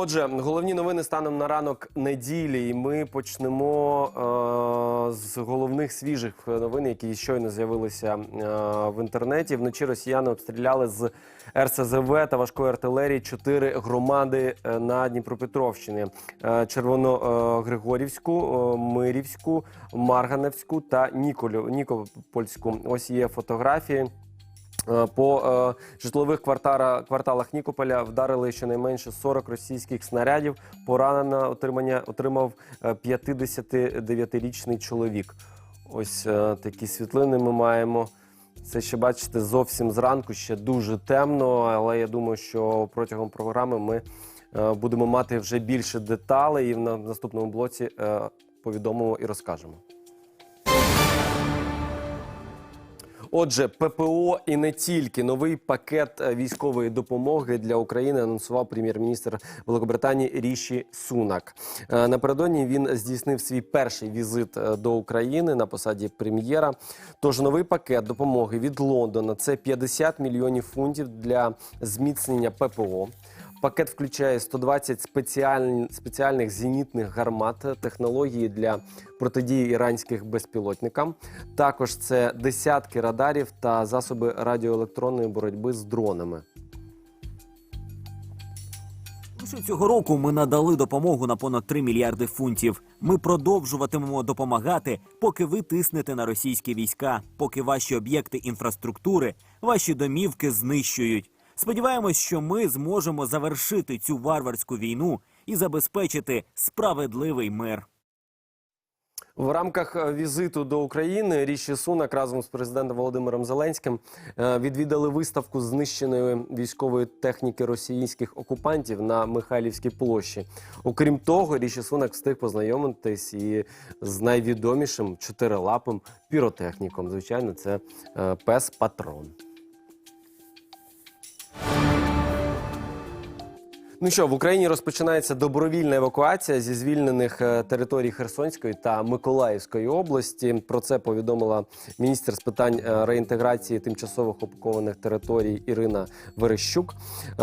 Отже, головні новини станом на ранок неділі, і ми почнемо е, з головних свіжих новин, які щойно з'явилися е, в інтернеті. Вночі росіяни обстріляли з РСЗВ та важкої артилерії чотири громади е, на Дніпропетровщині: е, Червоногригорівську, е, Мирівську, Марганевську та Ніколю, Нікопольську. Ось є фотографії. Е, По е, житлових кварталах Нікополя вдарили щонайменше 40 російських снарядів. Поранено отримання отримав е, 59-річний чоловік. Ось е, такі світлини ми маємо. Це ще бачите зовсім зранку, ще дуже темно, але я думаю, що протягом програми ми е, будемо мати вже більше деталей і в наступному блоці е, повідомимо і розкажемо. Отже, ППО і не тільки новий пакет е, військової допомоги для України анонсував прем'єр-міністр Великобританії Ріші Сунак. Е, Напередодні він здійснив свій перший візит е, до України на посаді прем'єра. Тож новий пакет допомоги від Лондона це 50 мільйонів фунтів для зміцнення ППО. Пакет включає 120 спеціальн- спеціальних зенітних гармат, технології для протидії іранських безпілотникам. Також це десятки радарів та засоби радіоелектронної боротьби з дронами. Лише цього року ми надали допомогу на понад 3 мільярди фунтів. Ми продовжуватимемо допомагати, поки ви тиснете на російські війська, поки ваші об'єкти інфраструктури, ваші домівки знищують. Сподіваємось, що ми зможемо завершити цю варварську війну і забезпечити справедливий мир. В рамках е, візиту до України Ріші Сунак разом з президентом Володимиром Зеленським е, відвідали виставку знищеної військової техніки російських окупантів на Михайлівській площі. Окрім того, Ріші Сунак встиг познайомитись і з найвідомішим чотирилапим піротехніком. Звичайно, це е, пес Патрон. Ну що, в Україні розпочинається добровільна евакуація зі звільнених е, територій Херсонської та Миколаївської області. Про це повідомила міністр з питань е, реінтеграції тимчасових окупованих територій Ірина Верещук. Е,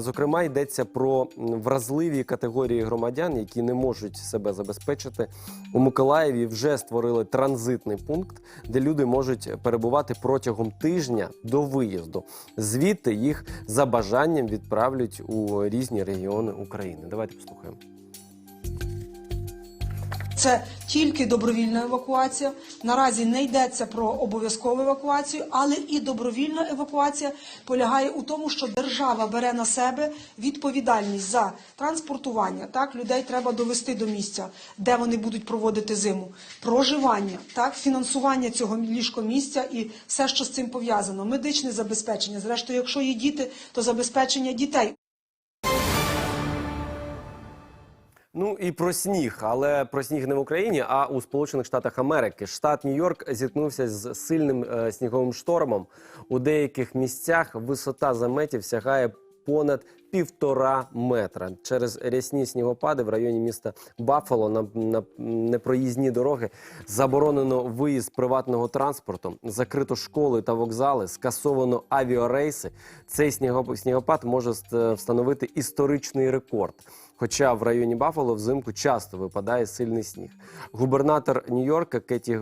Зокрема, йдеться про вразливі категорії громадян, які не можуть себе забезпечити. У Миколаєві вже створили транзитний пункт, де люди можуть перебувати протягом тижня до виїзду. Звідти їх за бажанням відправлять у різні регіони України. Давайте послухаємо. Це тільки добровільна евакуація. Наразі не йдеться про обов'язкову евакуацію, але і добровільна евакуація полягає у тому, що держава бере на себе відповідальність за транспортування. Так, людей треба довести до місця, де вони будуть проводити зиму, проживання, так, фінансування цього ліжкомісця і все, що з цим пов'язано, медичне забезпечення. Зрештою, якщо є діти, то забезпечення дітей. Ну і про сніг, але про сніг не в Україні, а у Сполучених Штатах Америки. Штат Нью-Йорк зіткнувся з сильним е, сніговим штормом. У деяких місцях висота заметів сягає понад півтора метра. Через рясні снігопади в районі міста Баффало на, на непроїзні дороги заборонено виїзд приватного транспорту, закрито школи та вокзали, скасовано авіарейси. Цей снігопад може встановити історичний рекорд. Хоча в районі Баффало взимку часто випадає сильний сніг. Губернатор Нью-Йорка Кеті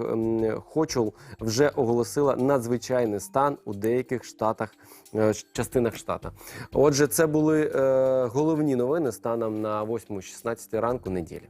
Хочул вже оголосила надзвичайний стан у деяких штатах, е, частинах штата. Отже, це е, головні новини станом на 8-16 ранку неділі.